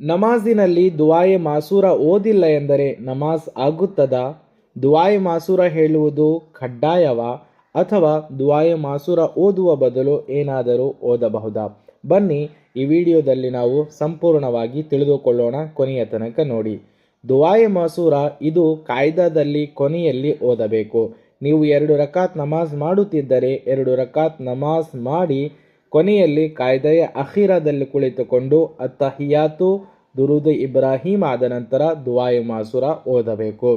ನಮಾಜಿನಲ್ಲಿ ದುವಾಯೆ ಮಾಸೂರ ಓದಿಲ್ಲ ಎಂದರೆ ನಮಾಜ್ ಆಗುತ್ತದಾ? ದುವಾಯೆ ಮಾಸೂರ ಹೇಳುವುದು ಕಡ್ಡಾಯವ? ಅಥವಾ ದುವಾಯೆ ಮಾಸೂರ ಓದುವ ಬದಲು ಏನಾದರೂ ಓದಬಹುದಾ? ಬನ್ನಿ, ಈ ವಿಡಿಯೋದಲ್ಲಿ ನಾವು ಸಂಪೂರ್ಣವಾಗಿ ತಿಳಿದುಕೊಳ್ಳೋಣ ಕೊನೆಯ ತನಕ ನೋಡಿ. ದುವಾಯೆ ಮಾಸೂರ ಇದು ಕಾಯ್ದಾದಲ್ಲಿ ಕೊನೆಯಲ್ಲಿ ಓದಬೇಕು. ನೀವು ಎರಡು ರಕಾತ್ ನಮಾಜ್ ಮಾಡುತ್ತಿದ್ದರೆ ಎರಡು ರಕಾತ್ ನಮಾಜ್ ಮಾಡಿ ಕೊನೆಯಲ್ಲಿ ಕಾಯ್ದೆಯ ಅಖೀರದಲ್ಲಿ ಕುಳಿತುಕೊಂಡು ಅತ್ತಹಿಯಾತು ದುರುದ್ ಇಬ್ರಾಹಿಂ ಆದ ನಂತರ ದುವಾಯಿ ಮಾಸುರ ಓದಬೇಕು.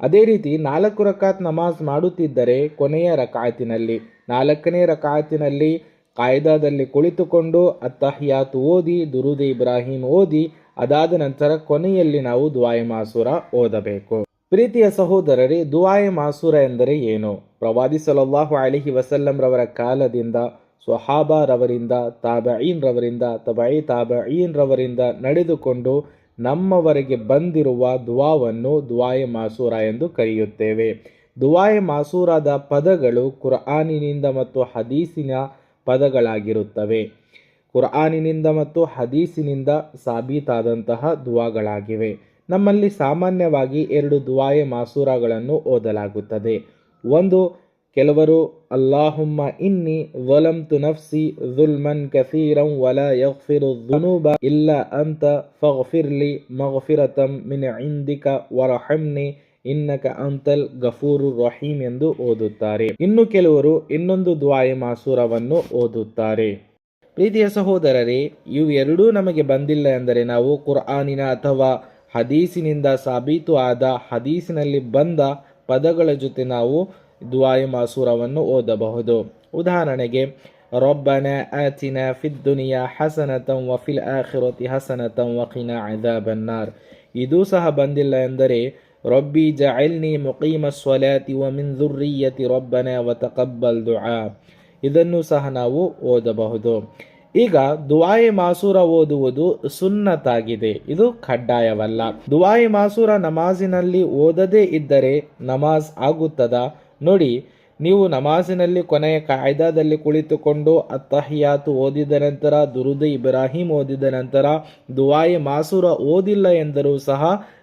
ಅದೇ ರೀತಿ ನಾಲ್ಕು ರಕಾತ್ ನಮಾಜ್ ಮಾಡುತ್ತಿದ್ದರೆ ಕೊನೆಯ ರಕಾತಿನಲ್ಲಿ, ನಾಲ್ಕನೇ ರಕಾತಿನಲ್ಲಿ ಕಾಯ್ದಾದಲ್ಲಿ ಕುಳಿತುಕೊಂಡು ಅತ್ತಹಿಯಾತು ಓದಿ, ದುರುದ್ ಇಬ್ರಾಹಿಂ ಓದಿ, ಅದಾದ ನಂತರ ಕೊನೆಯಲ್ಲಿ ನಾವು ದುವಾಯಿ ಮಾಸುರ ಓದಬೇಕು. ಪ್ರೀತಿಯ ಸಹೋದರರೇ ದುವಾಯಿ ಮಾಸುರ ಎಂದರೆ ಏನು? ಪ್ರವಾದಿ ಸಲಲ್ಲಾಹು ಅಲಿಹಿ ವಸಲ್ಲಂರವರ ಕಾಲದಿಂದ ಸ್ವಹಾಬಾರವರಿಂದ ತಾಬঈನ್ ರವರಿಂದ ತಬೈ ತಾಬঈನ್ ರವರಿಂದ ನಡೆದುಕೊಂಡು ನಮ್ಮವರೆಗೆ ಬಂದಿರುವ ದುವಾವನ್ನು ದುವಾಯೆ ಮಾಸೂರ ಎಂದು ಕರೆಯುತ್ತೇವೆ. ದುವಾಯೆ ಮಾಸೂರಾದ ಪದಗಳು ಕುರ್ಆನಿನಿಂದ ಮತ್ತು ಹದೀಸಿನ ಪದಗಳಾಗಿರುತ್ತವೆ. ಕುರ್ಆನಿನಿಂದ ಮತ್ತು ಹದೀಸಿನಿಂದ ಸಾಬೀತಾದಂತಹ ದುವಾಗಳಾಗಿವೆ. ನಮ್ಮಲ್ಲಿ ಸಾಮಾನ್ಯವಾಗಿ ಎರಡು ದುವಾಯೆ ಮಾಸೂರಗಳನ್ನು ಓದಲಾಗುತ್ತದೆ. ಒಂದು ಕೆಲವರು, ಅಲ್ಲಾಹುಮ್ಮ ಇನ್ನಿ ವಲಂ ತು ನಫ್ಸಿ ಝುಲ್ಮನ್ ಕಸೀರಂ ವಲ ಯಫಿರು ಝುನೂಬ ಇಲ್ಲ ಅಂತ ಫಗ್ಫಿರ್ಲಿ ಮಗ್ಫಿರತಂ ಮಿನ ಇಂದಿಕ ವರಹಮ್ನಿ ಇನ್ನಕ ಅಂತಲ್ ಗಫೂರು ರಹೀಮ್ ಎಂದು ಓದುತ್ತಾರೆ. ಇನ್ನು ಕೆಲವರು ಇನ್ನೊಂದು ದ್ವಾಯಿ ಮಾಸೂರವನ್ನು ಓದುತ್ತಾರೆ. ಪ್ರೀತಿಯ ಸಹೋದರರೇ, ಇವು ಎರಡೂ ನಮಗೆ ಬಂದಿಲ್ಲ ಎಂದರೆ ನಾವು ಕುರ್ಆನಿನ ಅಥವಾ ಹದೀಸಿನಿಂದ ಸಾಬೀತು ಆದ ಹದೀಸಿನಲ್ಲಿ ಬಂದ ಪದಗಳ ಜೊತೆ ನಾವು ದುವಾಯಿ ಮಾಸೂರವನ್ನು ಓದಬಹುದು. ಉದಾಹರಣೆಗೆ, ರೊಬ್ಬನ ಆತಿನ ಫಿದ್ದುನಿಯ ಹಸನತಂ ವಫಿಲ್ ಆಖಿರತಿ ಹಸನತಂ ವಕಿನ ಅದಾಬನ್ನಾರ್ ಇದು ಸಹ ಬಂದಿಲ್ಲ ಎಂದರೆ, ರಬ್ಬಿ ಜಅಲ್ನಿ ಮುಕೀಮ ಸ್ವಲಾತಿ ವ ಮಿಂದುರ್ರಿಯತಿ ರೊಬ್ಬನ ವ ತಕಬ್ಬಲ್ ದುಆ. ಇದನ್ನು ಸಹ ನಾವು ಓದಬಹುದು. ಈಗ ದುವಾಯಿ ಮಾಸೂರ ಓದುವುದು ಸುನ್ನತಾಗಿದೆ. ಇದು ಕಡ್ಡಾಯವಲ್ಲ. ದುವಾಯಿ ಮಾಸೂರ ನಮಾಜಿನಲ್ಲಿ ಓದದೇ ಇದ್ದರೆ ನಮಾಜ್ ಆಗುತ್ತದಾ? ನೋಡಿ, ನೀವು ನಮಾಜಿನಲ್ಲಿ ಕೊನೆಯ ಕಾಯ್ದಾದಲ್ಲಿ ಕುಳಿತುಕೊಂಡು ಅತ್ತಹಿಯಾತು ಓದಿದ ನಂತರ, ದುರುದ್ ಇಬ್ರಾಹಿಂ ಓದಿದ ನಂತರ ದುವಾಯಿ ಮಾಸೂರ ಓದಿಲ್ಲ ಎಂದರೂ ಸಹ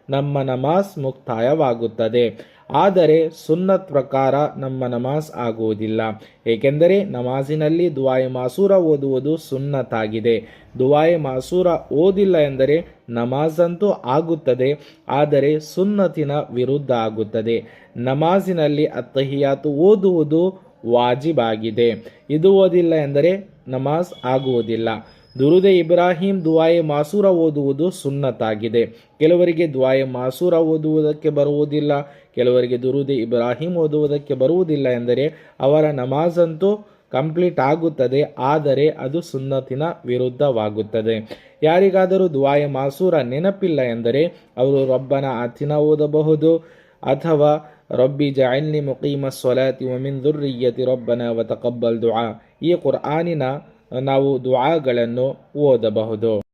ನಮ್ಮ ನಮಾಜ್ ಮುಕ್ತಾಯವಾಗುತ್ತದೆ. ಆದರೆ ಸುನ್ನತ್ ಪ್ರಕಾರ ನಮ್ಮ ನಮಾಜ್ ಆಗುವುದಿಲ್ಲ. ಏಕೆಂದರೆ ನಮಾಜಿನಲ್ಲಿ ದುವಾಯಿ ಮಾಸೂರ ಓದುವುದು ಸುನ್ನತಾಗಿದೆ. ದುವಾಯಿ ಮಾಸೂರ ಓದಿಲ್ಲ ಎಂದರೆ ನಮಾಜಂತೂ ಆಗುತ್ತದೆ, ಆದರೆ ಸುನ್ನತಿನ ವಿರುದ್ಧ ಆಗುತ್ತದೆ. ನಮಾಜಿನಲ್ಲಿ ಅತ್ತಹಿಯಾತು ಓದುವುದು ವಾಜಿಬಾಗಿದೆ. ಇದು ಓದಿಲ್ಲ ಎಂದರೆ ನಮಾಜ್ ಆಗುವುದಿಲ್ಲ. ದುರುದೆ ಇಬ್ರಾಹಿಂ ದುವಾಯೆ ಮಾಸೂರ ಓದುವುದು ಸುನ್ನತಾಗಿದೆ. ಕೆಲವರಿಗೆ ದುವಾಯೆ ಮಾಸೂರ ಓದುವುದಕ್ಕೆ ಬರುವುದಿಲ್ಲ, ಕೆಲವರಿಗೆ ದುರುದೆ ಇಬ್ರಾಹಿಂ ಓದುವುದಕ್ಕೆ ಬರುವುದಿಲ್ಲ ಎಂದರೆ ಅವರ ನಮಾಜಂತೂ ಕಂಪ್ಲೀಟ್ ಆಗುತ್ತದೆ, ಆದರೆ ಅದು ಸುನ್ನತಿನ ವಿರುದ್ಧವಾಗುತ್ತದೆ. ಯಾರಿಗಾದರೂ ದುವಾಯ ಮಾಸೂರ ನೆನಪಿಲ್ಲ ಎಂದರೆ ಅವರು ರಬ್ಬನ ಅಥಿನ ಓದಬಹುದು, ಅಥವಾ ರಬ್ಬಿ ಜಾಯಿಲ್ನಿ ಮುಕೀಮ ಸ್ವಲಾತಿ ಒಮಿನ್ ದುರ್ರಿಯತಿ ರಬ್ಬನ ವ ತಕಬ್ಬಲ್ ದುಆ. ಈ ಕುರ್ಆನಿನ ನಾವು ದುಆಗಳನ್ನು ಓದಬಹುದು.